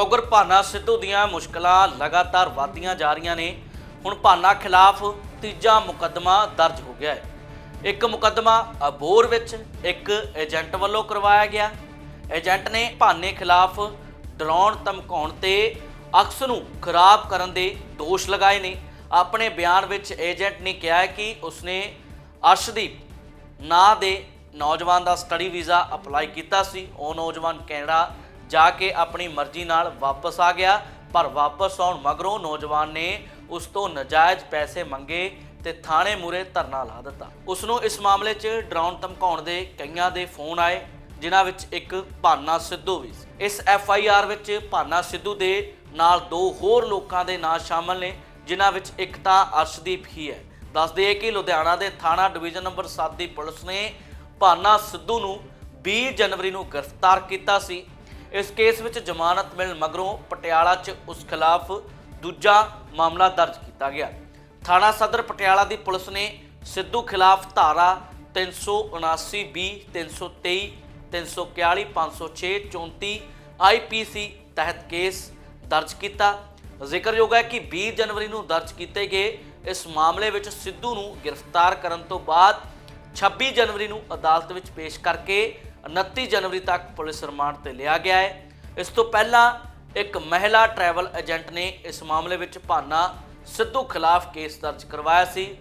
Blogger Bhana Sidhu ਦੀਆਂ ਮੁਸ਼ਕਲਾਂ ਲਗਾਤਾਰ ਵਧਦੀਆਂ ਜਾ ਰਹੀਆਂ ਨੇ। ਹੁਣ ਭਾਨਾ ਖਿਲਾਫ ਤੀਜਾ ਮੁਕੱਦਮਾ ਦਰਜ ਹੋ ਗਿਆ ਹੈ। ਇੱਕ ਮੁਕੱਦਮਾ ਅਬੋਰ ਵਿੱਚ ਇੱਕ ਏਜੰਟ ਵੱਲੋਂ ਕਰਵਾਇਆ ਗਿਆ। ਏਜੰਟ ਨੇ ਭਾਨੇ ਖਿਲਾਫ ਡਰਾਉਣ ਧਮਕਾਉਣ ਤੇ ਅਕਸ ਨੂੰ ਖਰਾਬ ਕਰਨ ਦੇ ਦੋਸ਼ ਲਗਾਏ ਨੇ। ਆਪਣੇ ਬਿਆਨ ਵਿੱਚ ਏਜੰਟ ਨੇ ਕਿਹਾ ਕਿ ਉਸਨੇ ਅਰਸ਼ਦੀਪ ਨਾਂ ਦੇ ਨੌਜਵਾਨ ਦਾ ਸਟੱਡੀ ਵੀਜ਼ਾ ਅਪਲਾਈ ਕੀਤਾ ਸੀ। ਉਹ ਨੌਜਵਾਨ ਕੈਨੇਡਾ ਜਾ ਕੇ ਆਪਣੀ ਮਰਜ਼ੀ ਨਾਲ ਵਾਪਸ ਆ ਗਿਆ, ਪਰ ਵਾਪਸ ਆਉਣ ਮਗਰੋਂ ਨੌਜਵਾਨ ਨੇ ਉਸ ਤੋਂ ਨਜਾਇਜ਼ ਪੈਸੇ ਮੰਗੇ ਤੇ ਥਾਣੇ ਮੂਰੇ ਧਰਨਾ ਲਾ ਦਿੱਤਾ। ਉਸ ਨੂੰ ਇਸ ਮਾਮਲੇ 'ਚ ਡਰਾਉਣ ਧਮਕਾਉਣ ਦੇ ਕਈਆਂ ਦੇ ਫੋਨ ਆਏ, ਜਿਨ੍ਹਾਂ ਵਿੱਚ ਇੱਕ ਭਾਨਾ ਸਿੱਧੂ ਵੀ ਸੀ। ਇਸ ਐਫ ਆਈ ਆਰ ਵਿੱਚ ਭਾਨਾ ਸਿੱਧੂ ਦੇ ਨਾਲ ਦੋ ਹੋਰ ਲੋਕਾਂ ਦੇ ਨਾਂ ਸ਼ਾਮਲ ਨੇ, ਜਿਨ੍ਹਾਂ ਵਿੱਚ ਇੱਕ ਤਾਂ ਅਰਸ਼ਦੀਪ ਹੀ ਹੈ। ਦੱਸ ਦਈਏ ਕਿ ਲੁਧਿਆਣਾ ਦੇ ਥਾਣਾ ਡਿਵੀਜ਼ਨ ਨੰਬਰ 7 ਦੀ ਪੁਲਿਸ ਨੇ ਭਾਨਾ ਸਿੱਧੂ ਨੂੰ 20 ਜਨਵਰੀ ਨੂੰ ਗ੍ਰਿਫਤਾਰ ਕੀਤਾ ਸੀ। ਇਸ ਕੇਸ ਵਿੱਚ ਜ਼ਮਾਨਤ ਮਿਲਣ ਮਗਰੋਂ ਪਟਿਆਲਾ 'ਚ ਉਸ ਖਿਲਾਫ ਦੂਜਾ ਮਾਮਲਾ ਦਰਜ ਕੀਤਾ ਗਿਆ। ਥਾਣਾ ਸਦਰ ਪਟਿਆਲਾ ਦੀ ਪੁਲਿਸ ਨੇ ਸਿੱਧੂ ਖਿਲਾਫ ਧਾਰਾ 379 ਬੀ 323 341 506 34 ਆਈਪੀਸੀ ਤਹਿਤ ਕੇਸ ਦਰਜ ਕੀਤਾ। ਜ਼ਿਕਰਯੋਗ ਹੈ ਕਿ 20 ਜਨਵਰੀ ਨੂੰ ਦਰਜ ਕੀਤੇ ਗਏ ਇਸ ਮਾਮਲੇ ਵਿੱਚ ਸਿੱਧੂ ਨੂੰ ਗ੍ਰਿਫਤਾਰ ਕਰਨ ਤੋਂ ਬਾਅਦ 26 ਜਨਵਰੀ ਨੂੰ ਅਦਾਲਤ ਵਿੱਚ ਪੇਸ਼ ਕਰਕੇ 29 ਜਨਵਰੀ ਤੱਕ ਪੁਲਿਸ ਰਿਮਾਂਡ ਤੇ ਲਿਆ ਗਿਆ ਹੈ। ਇਸ ਤੋਂ ਪਹਿਲਾਂ ਇੱਕ ਮਹਿਲਾ ਟਰੈਵਲ ਏਜੰਟ ਨੇ ਇਸ ਮਾਮਲੇ ਵਿੱਚ ਭਾਨਾ ਸਿੱਧੂ ਖਿਲਾਫ ਕੇਸ ਦਰਜ ਕਰਵਾਇਆ ਸੀ।